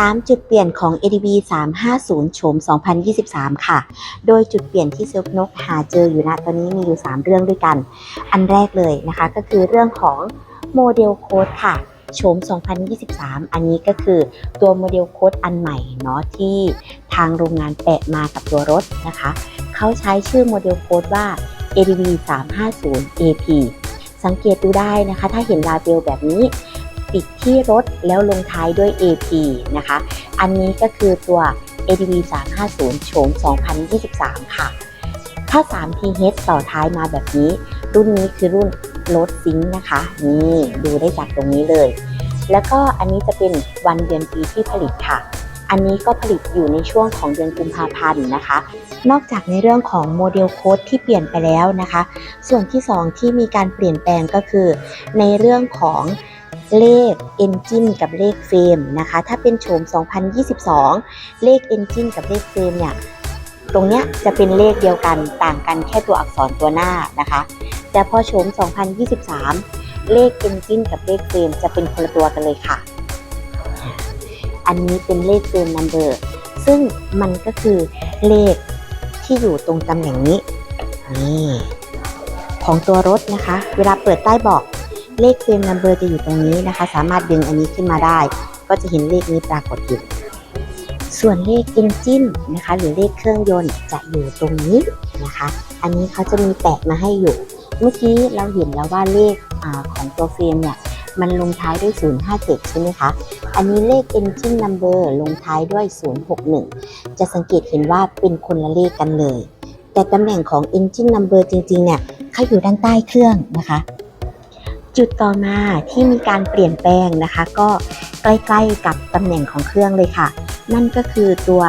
3 จุดเปลี่ยนของ ADB 350โฉม 2023 ค่ะ โดยจุดเปลี่ยนที่เซลฟ์นกหาเจออยู่นะตอนนี้มีอยู่ 3 เรื่องด้วยกัน อันแรกเลยนะคะก็คือเรื่องของโมเดลโค้ดค่ะโฉม 2023 อันนี้ก็คือตัวโมเดลโค้ดอันใหม่เนาะที่ทางโรงงานแปะมากับตัวรถนะคะ เขาใช้ชื่อโมเดลโค้ดว่า ADB 350 AP สังเกตดูได้นะคะ ถ้าเห็นลาเบลแบบนี้ ปิดที่รถแล้วลงท้ายด้วย AP นะคะ อันนี้ก็คือตัว ADB 350โฉม 2023 ค่ะ ถ้า 3TH ต่อท้ายมาแบบนี้ รุ่นนี้คือรุ่นรถซิงค์นะคะ นี่ดูได้จากตรงนี้เลย แล้วก็อันนี้จะเป็นวันเดือนปีที่ผลิตค่ะ อันนี้ก็ผลิตอยู่ในช่วงของเดือนกุมภาพันธ์นะคะ นอกจากในเรื่องของโมเดลโค้ดที่เปลี่ยนไปแล้วนะคะ ส่วนที่ 2 ที่มีการเปลี่ยนแปลงก็คือ ในเรื่องของ เลข Engine กับเลขเฟรมนะคะ ถ้าเป็นโฉม 2022 เลข Engine กับเลขเฟรมเนี่ยตรงเนี้ยจะเป็นเลขเดียวกันต่างกันแค่ตัวอักษรตัวหน้านะคะ แต่พอโฉม 2023 เลข Engine กับเลขเฟรมจะเป็นคนละตัวกันเลยค่ะ อันนี้เป็นเลขเฟรม number ซึ่งมันก็คือเลขที่อยู่ตรงตำแหน่งนี้นี่ของตัวรถนะคะ เวลาเปิดใต้เบอก เลขเฟรม number จะอยู่ตรงนี้นะคะ สามารถดึงอันนี้ขึ้นมาได้ ก็จะเห็นเลขนี้ปรากฏอยู่ส่วนเลข engine นะคะ หรือเลขเครื่องยนต์จะอยู่ตรงนี้นะคะ อันนี้เขาจะมีแปะมาให้อยู่ เมื่อกี้เราเห็นแล้วว่าเลขอของตัวเฟรมเนี่ยมันลงท้ายด้วย 057 ใช่ไหมคะ อันนี้เลข engine number ลงท้ายด้วย 061 จะสังเกตเห็นว่าเป็นคนละเลขกันเลย แต่ตำแหน่งของ engine number จริงๆ เนี่ยเขาอยู่ด้านใต้เครื่องนะคะ จุดต่อมาที่มีการเปลี่ยนแปลงนะคะ ก็ใกล้ๆกับตำแหน่งของเครื่องเลยค่ะ นั่นก็คือตัว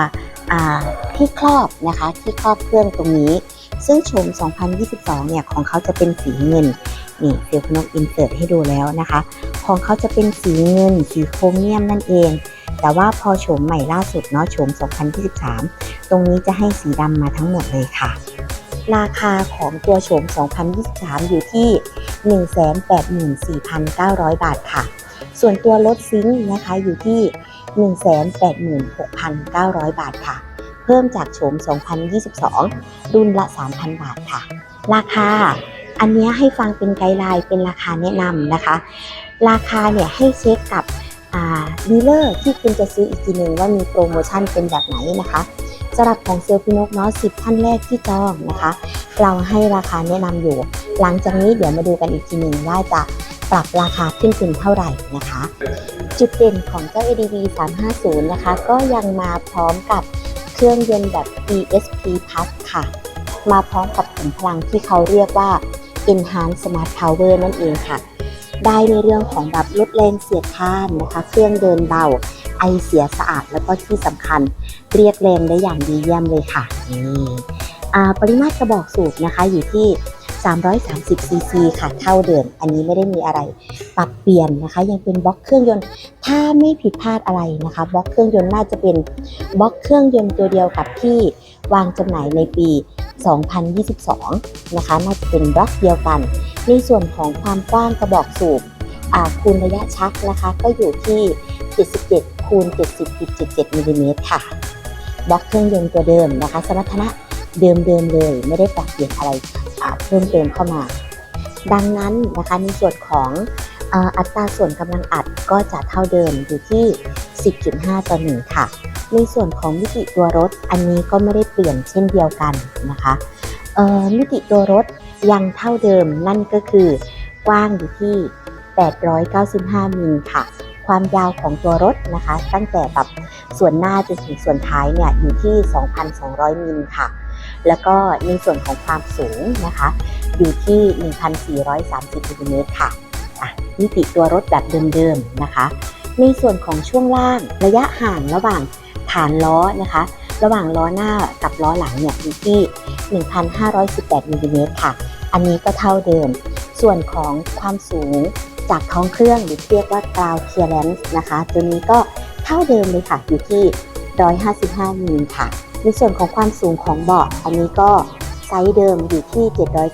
ที่ครอบนะคะที่ครอบเครื่องตรงนี้ ซึ่งโฉม 2022 เนี่ยของเขาจะเป็นสีเงินนี่เซลล์พนกอินเสิร์ตให้ดูแล้วนะคะ ของเขาจะเป็นสีเงินสีโครเมียมนั่นเอง แต่ว่าพอโฉมใหม่ล่าสุดเนาะโฉม 2023 ตรงนี้จะให้สีดำมาทั้งหมดเลยค่ะ ราคาของตัวโฉม 2023 อยู่ที่ 184,900 บาทค่ะ ส่วนตัวรถซิงค์นะคะอยู่ที่ 186,900 บาทค่ะ เพิ่มจากโฉม 2022 รุ่นละ 3,000 บาทค่ะ ราคาอันนี้ให้ฟังเป็นไกด์ไลน์เป็นราคาแนะนำนะคะ ราคาเนี่ยให้เช็คกับดีลเลอร์ที่คุณจะซื้ออีกทีหนึ่งว่ามีโปรโมชั่นเป็นแบบไหนนะคะ สำหรับของเซลล์พินกเนาะ10ท่านแรกที่จองนะคะ เราให้ราคาแนะนำอยู่ หลังจากนี้เดี๋ยวมาดูกันอีกทีหนึ่งว่าจะปรับราคาขึ้นเป็นเท่าไหร่นะคะ จุดเด่นของเจ้า ADB 350นะคะ ก็ยังมาพร้อมกับเครื่องยนต์แบบ ESP Plus ค่ะ มาพร้อมกับขุมพลังที่เขาเรียกว่า Enhanced Smart Power นั่นเองค่ะ ได้ในเรื่องของแบบลดแรงเสียดทานนะคะ เครื่องเดินเบา ไอเสียสะอาดแล้วก็ที่สำคัญเรียกแรงได้อย่างดีเยี่ยมเลยค่ะนี่อ่าปริมาตรกระบอกสูบนะคะอยู่ที่ 330ซีซีค่ะเท่าเดิม อันนี้ไม่ได้มีอะไรปรับเปลี่ยนนะคะ ยังเป็นบล็อกเครื่องยนต์ ถ้าไม่ผิดพลาดอะไรนะคะบล็อกเครื่องยนต์น่าจะเป็นบล็อกเครื่องยนต์ตัวเดียวกับที่วางจำหน่ายในปี 2022 นะคะ น่าจะเป็นบล็อกเดียวกัน ในส่วนของความกว้างกระบอกสูบอ่าคูณระยะชักนะคะ ก็อยู่ที่ 77 คูณ 70.77มิลลิเมตรค่ะบล็อกเครื่องยนต์ตัวเดิมนะคะ สมรรถนะเดิมๆเลย ไม่ได้ปรับเปลี่ยนอะไรเพิ่มเติมเข้ามา ดังนั้นนะคะในส่วนของอัตราส่วนกำลังอัดก็จะเท่าเดิมอยู่ที่ 10.5 ต่อ 1 ค่ะ ในส่วนของมิติตัวรถอันนี้ก็ไม่ได้เปลี่ยนเช่นเดียวกันนะคะมิติตัวรถยังเท่าเดิมนั่นก็คือกว้างอยู่ที่ 895 มิลค่ะ ความยาวของตัวรถนะคะ ตั้งแต่แบบส่วนหน้าจนถึงส่วนท้ายเนี่ยอยู่ที่ 2,200 มิลค่ะ แล้วก็ในส่วนของความสูงนะคะ อยู่ที่ 1,430มิลลิเมตรค่ะอะมิติตัวรถแบบเดิมๆนะคะ ในส่วนของช่วงล่างระยะห่างระหว่างฐานล้อนะคะ ระหว่างล้อหน้ากับล้อหลังเนี่ยอยู่ที่ 1,518มิลลิเมตรค่ะ อันนี้ก็เท่าเดิม ส่วนของความสูง จากท้องเครื่องหรือเรียกว่า ground clearance นะคะ ตัวนี้ก็เท่าเดิมเลยค่ะอยู่ที่ 155มิลค่ะ ในส่วนของความสูงของเบาะอันนี้ก็ไซส์เดิมอยู่ที่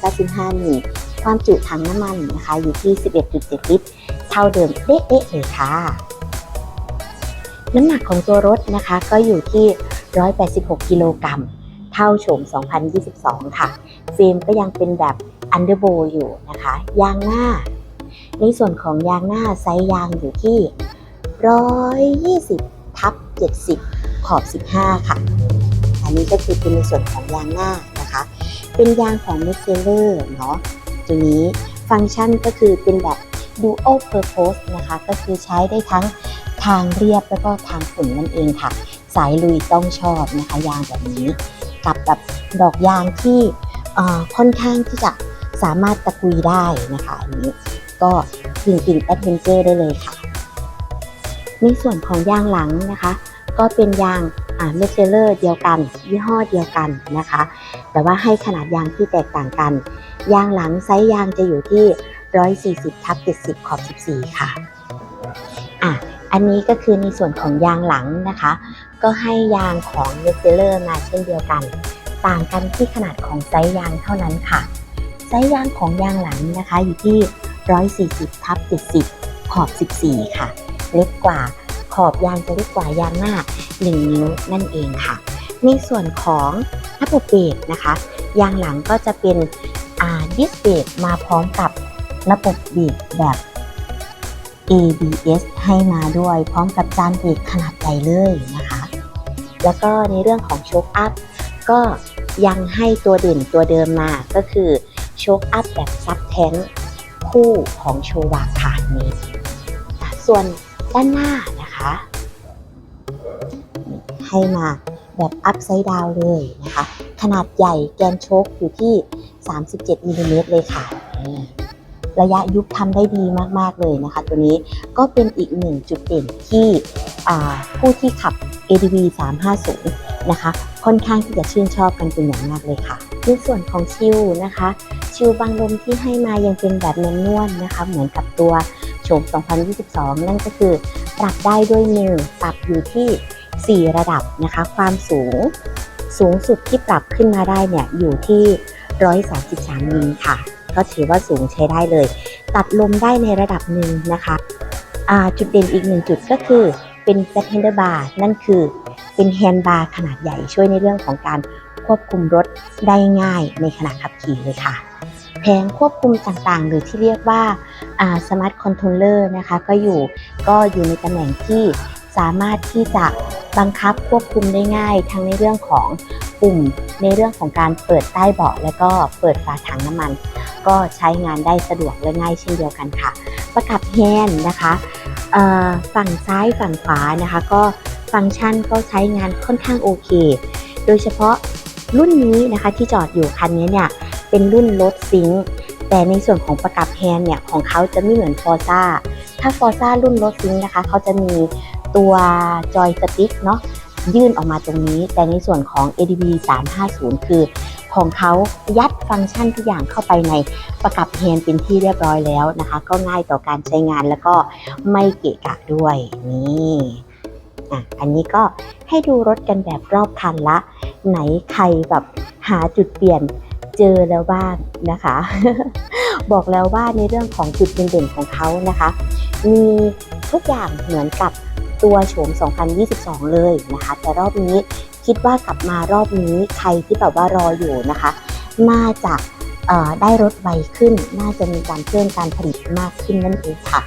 795มิลความจุถังน้ำมันนะคะอยู่ที่ 11.7 ลิตร เท่าเดิมเป๊ะเลยค่ะ น้ำหนักของตัวรถนะคะก็อยู่ที่ 186 กิโลกรัม เท่าโฉม 2022 ค่ะ เฟรมก็ยังเป็นแบบ Underbo อยู่นะคะ ยางหน้า ในส่วนของยางหน้าไซส์ยางอยู่ที่ 120 ทับ 70 ขอบ 15 ค่ะ อันนี้ก็คือเป็นในส่วนของยางหน้านะคะ เป็นยางของ m e s s e l e r เนาะตัวนี้ฟังก์ชันก็คือเป็นแบบ Dual Purpose นะคะ ก็คือใช้ได้ทั้งทางเรียบแล้วก็ทางฝุ่นนั่นเองค่ะ สายลุยต้องชอบนะคะยางแบบนี้ กับแบบดอกยางที่เอ่อค่อนข้างที่จะสามารถตะกุยได้นะคะอันนี้ ก็กึ่งกึ่งแอดเวนเจอร์ได้เลยค่ะ ในส่วนของยางหลังนะคะ ก็เป็นยางอ่าเมเซเลอร์เดียวกัน ยี่ห้อเดียวกันนะคะ แต่ว่าให้ขนาดยางที่แตกต่างกัน ยางหลังไซส์ยางจะอยู่ที่ 140ทับ70ขอบ14 ค่ะอะ อันนี้ก็คือในส่วนของยางหลังนะคะ ก็ให้ยางของเ e เ s เลอร์มาเช่นเดียวกัน ต่างกันที่ขนาดของไซส์ยางเท่านั้นค่ะ ไซส์ยางของยางหลังนะคะอยู่ที่ 140ทับ70 ขอบ 14 ค่ะ เล็กกว่า ขอบยางจะเล็กกว่ายางหน้า 1 นิ้วนั่นเองค่ะ ในส่วนของระบบเบรกนะคะ ยางหลังก็จะเป็นอาดิสเบรกมาพร้อมกับระบบเบรกแบบ ABS ให้มาด้วยพร้อมกับจานเบรกขนาดใหญ่เลยนะคะ แล้วก็ในเรื่องของโชคอัพก็ยังให้ตัวเด่นตัวเดิมมาก็คือโชคอัพแบบซับแทง คู่ของโชวาค่ะนี้ส่วนด้านหน้านะคะ ให้มาแบบอัพไซด์ดาวเลยนะคะ ขนาดใหญ่แกนโชคอยู่ที่ 37มิลลิเมตรเลยค่ะ ระยะยุบทำได้ดีมากๆเลยนะคะ ตัวนี้ก็เป็นอีกหนึ่งจุดเด่นที่ผู้ที่ขับ ADV 350 นะคะ ค่อนข้างที่จะชื่นชอบกันเป็นอย่างมากเลยค่ะในส่วนของชิลนะคะ ชิลบางลมที่ให้มายังเป็นแบบแมนนวลนะคะ เหมือนกับตัวโฉม 2022 นั่นก็คือปรับได้ด้วยมือปรับอยู่ที่ 4 ระดับนะคะ ความสูงสูงสุดที่ปรับขึ้นมาได้เนี่ยอยู่ที่ 133มิลค่ะ ก็ถือว่าสูงใช้ได้เลย ตัดลมได้ในระดับหนึ่งนะคะจุดเด่นอีกหนึ่งจุดก็คือเป็น f a t handle bar นั่นคือเป็นแฮนด์บาร์ขนาดใหญ่ช่วยในเรื่องของการควบคุมรถได้ง่ายในขณะขับขี่เลยค่ะ แผงควบคุมต่างๆ หรือที่เรียกว่าสมาร์ทคอนโทรลเลอร์นะคะก็อยู่ก็อยู่ในตำแหน่งที่สามารถที่จะบังคับควบคุมได้ง่าย ทั้งในเรื่องของปุ่มในเรื่องของการเปิดใต้เบาะและก็เปิดฝาถังน้ำมัน ก็ใช้งานได้สะดวกและง่ายเช่นเดียวกันค่ะ ประกับแฮนด์นะคะฝั่งซ้ายฝั่งขวานะคะ ก็ฟังก์ชันก็ใช้งานค่อนข้างโอเค โดยเฉพาะรุ่นนี้นะคะที่จอดอยู่คันนี้เนี่ย เป็นรุ่นรถซิงค์แต่ในส่วนของประกับแฮนด์เนี่ยของเขาจะไม่เหมือนฟอร์ซ่าถ้าฟอร์ซ่ารุ่นรถซิงค์นะคะเขาจะมีตัวจอยสติ๊กเนาะยื่นออกมาตรงนี้ แต่ในส่วนของ ADB 350 คือ ของเขายัดฟังก์ชันทุกอย่างเข้าไปในประกับแฮนด์เป็นที่เรียบร้อยแล้วนะคะ ก็ง่ายต่อการใช้งานแล้วก็ไม่เกะกะด้วยนี่อะอันนี้ก็ให้ดูรถกันแบบรอบคันละ ไหนใครแบบหาจุดเปลี่ยน เจอแล้วบ้างนะคะ บอกแล้วว่าในเรื่องของจุดเด่นๆของเขานะคะ มีทุกอย่างเหมือนกับตัวโฉม 2022 เลยนะคะ แต่รอบนี้คิดว่ากลับมารอบนี้ใครที่แบบว่ารออยู่นะคะ น่าจะได้รถไวขึ้น น่าจะมีการเพิ่มการผลิตมากขึ้นนั่นเองค่ะ